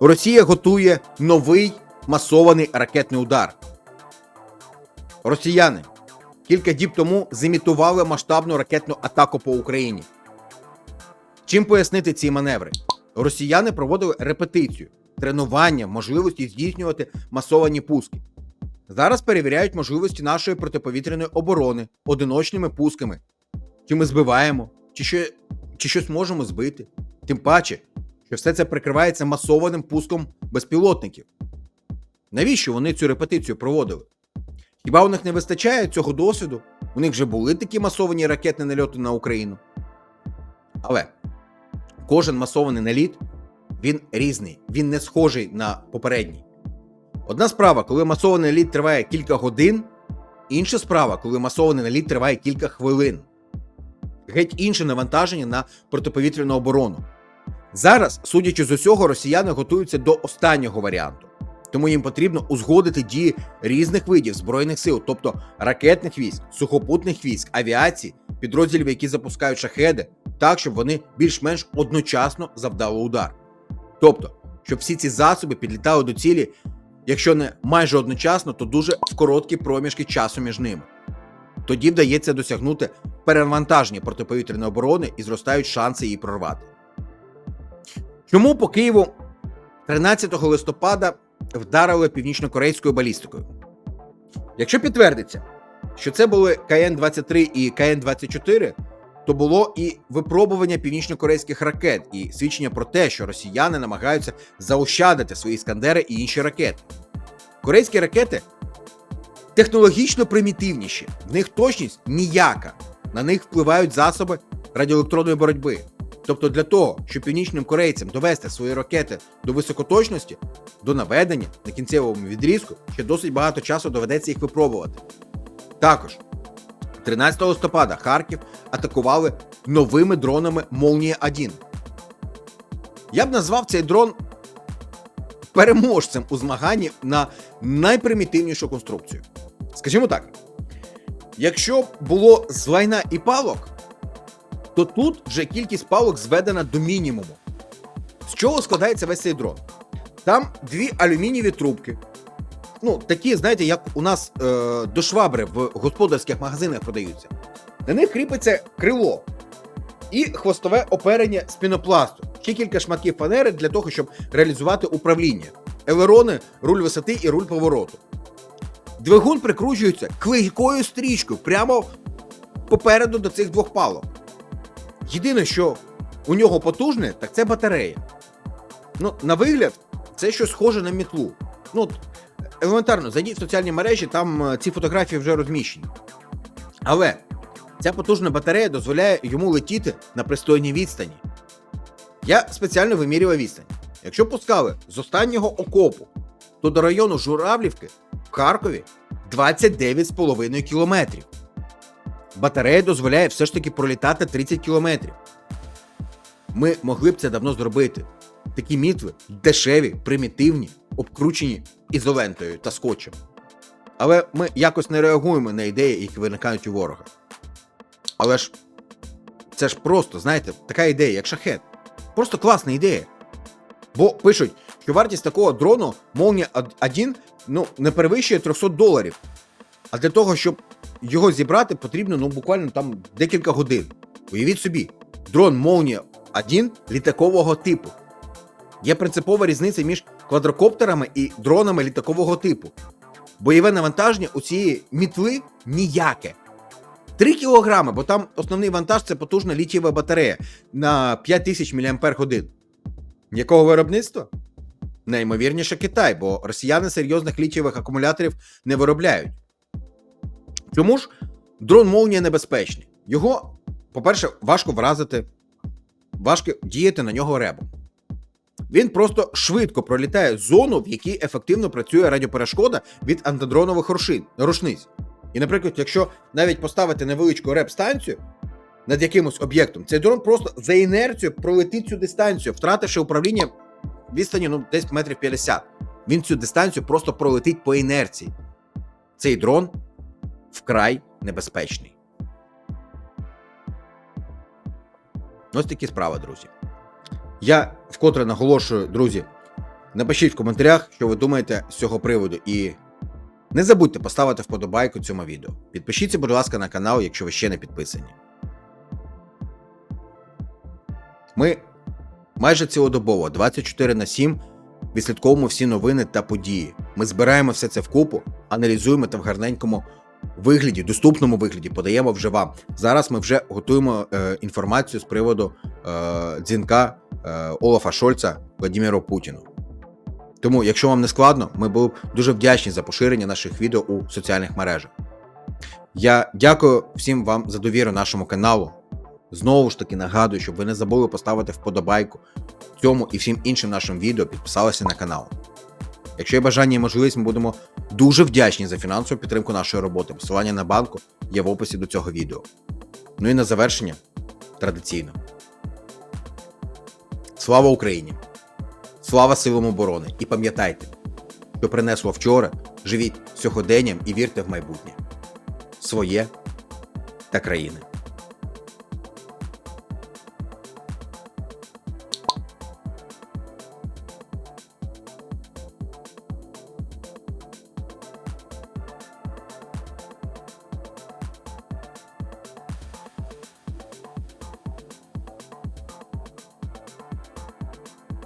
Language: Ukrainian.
Росія готує новий масований ракетний удар. Росіяни кілька діб тому зімітували масштабну ракетну атаку по Україні. Чим пояснити ці маневри? Росіяни проводили репетицію, тренування, можливості здійснювати масовані пуски. Зараз перевіряють можливості нашої протиповітряної оборони одиночними пусками. Чи ми збиваємо, чи, що, чи щось можемо збити. Тим паче, що все це прикривається масованим пуском безпілотників. Навіщо вони цю репетицію проводили? Хіба у них не вистачає цього досвіду? У них вже були такі масовані ракетні нальоти на Україну. Але кожен масований наліт він різний, він не схожий на попередній. Одна справа, коли масований наліт триває кілька годин, інша справа, коли масований наліт триває кілька хвилин. Геть інше навантаження на протиповітряну оборону. Зараз, судячи з усього, росіяни готуються до останнього варіанту. Тому їм потрібно узгодити дії різних видів збройних сил, тобто ракетних військ, сухопутних військ, авіації, підрозділів, які запускають шахеди, так, щоб вони більш-менш одночасно завдали удар. Тобто, щоб всі ці засоби підлітали до цілі, якщо не майже одночасно, то дуже короткі проміжки часу між ними. Тоді вдається досягнути перевантаження протиповітряної оборони і зростають шанси її прорвати. Чому по Києву 13 листопада вдарили північно-корейською балістикою? Якщо підтвердиться, що це були КН-23 і КН-24, то було і випробування північно-корейських ракет, і свідчення про те, що росіяни намагаються заощадити свої іскандери і інші ракети. Корейські ракети технологічно примітивніші, в них точність ніяка. На них впливають засоби радіоелектронної боротьби. Тобто для того, щоб північним корейцям довести свої ракети до високоточності, до наведення на кінцевому відрізку, ще досить багато часу доведеться їх випробувати. Також 13 листопада Харків атакували новими дронами Молнія 1 Я б назвав цей дрон переможцем у змаганні на найпримітивнішу конструкцію. Скажімо так, якщо було з лайна і палок, то тут вже кількість палок зведена до мінімуму. З чого складається весь цей дрон? Там дві алюмінієві трубки. Ну, такі, знаєте, як у нас е, до швабри в господарських магазинах продаються. На них кріпиться крило і хвостове оперення з пінопласту. Ще кілька шматків фанери для того, щоб реалізувати управління. Елерони, руль висоти і руль повороту. Двигун прикручується клейкою стрічкою прямо попереду до цих двох палок. Єдине, що у нього потужне, так це батарея. Ну, на вигляд, це щось схоже на мітлу. Ну, елементарно, зайдіть в соціальні мережі, там е, ці фотографії вже розміщені. Але ця потужна батарея дозволяє йому летіти на пристойній відстані. Я спеціально вимірював відстань. Якщо пускали з останнього окопу, то до району Журавлівки в Харкові 29,5 кілометрів. Батарея дозволяє все ж таки пролітати 30 кілометрів. Ми могли б це давно зробити. Такі мітви дешеві, примітивні, обкручені ізолентою та скотчем. Але ми якось не реагуємо на ідеї, які виникають у ворога. Але ж це ж просто, знаєте, така ідея, як шахет. Просто класна ідея. Бо пишуть, що вартість такого дрону Молнія 1 ну, не перевищує 300 доларів. А для того, щоб його зібрати, потрібно ну, буквально там декілька годин. Уявіть собі, дрон Молнія 1 літакового типу. Є принципова різниця між квадрокоптерами і дронами літакового типу. Бойове навантаження у цієї мітли ніяке. 3 кілограми, бо там основний вантаж це потужна літієва батарея на 5000 мАч. Якого виробництва? Наймовірніше Китай, бо росіяни серйозних літієвих акумуляторів не виробляють. Чому ж дрон Молнія небезпечний? Його, по-перше, важко вразити, важко діяти на нього ребом. Він просто швидко пролітає зону, в якій ефективно працює радіоперешкода від антидронових рушниць. І, наприклад, якщо навіть поставити невеличку реп-станцію над якимось об'єктом, цей дрон просто за інерцією пролетить цю дистанцію, втративши управління відстані ну, десь метрів 50. Він цю дистанцію просто пролетить по інерції. Цей дрон вкрай небезпечний. Ось такі справи, друзі. Я вкотре наголошую, друзі, Напишіть в коментарях, що ви думаєте з цього приводу, і не забудьте поставити вподобайку цьому відео. Підпишіться, будь ласка, на канал, якщо ви ще не підписані. Ми майже цілодобово, 24 на 7, відслідковуємо всі новини та події. Ми збираємо все це вкупу, аналізуємо та в гарненькому вигляді, доступному вигляді подаємо вже вам. Зараз ми вже готуємо е, інформацію з приводу е, дзвінка е, Олафа Шольца Владимиру Путіну. Тому, якщо вам не складно, ми були б дуже вдячні за поширення наших відео у соціальних мережах. Я дякую всім вам за довіру нашому каналу. Знову ж таки нагадую, щоб ви не забули поставити вподобайку цьому і всім іншим нашим відео, підписалися на канал. Якщо є бажання і можливість, ми будемо дуже вдячні за фінансову підтримку нашої роботи. Посилання на банку є в описі до цього відео. Ну і на завершення традиційно. Слава Україні! Слава силам оборони! І пам'ятайте, що принесло вчора, живіть сьогоденням і вірте в майбутнє своє та країни.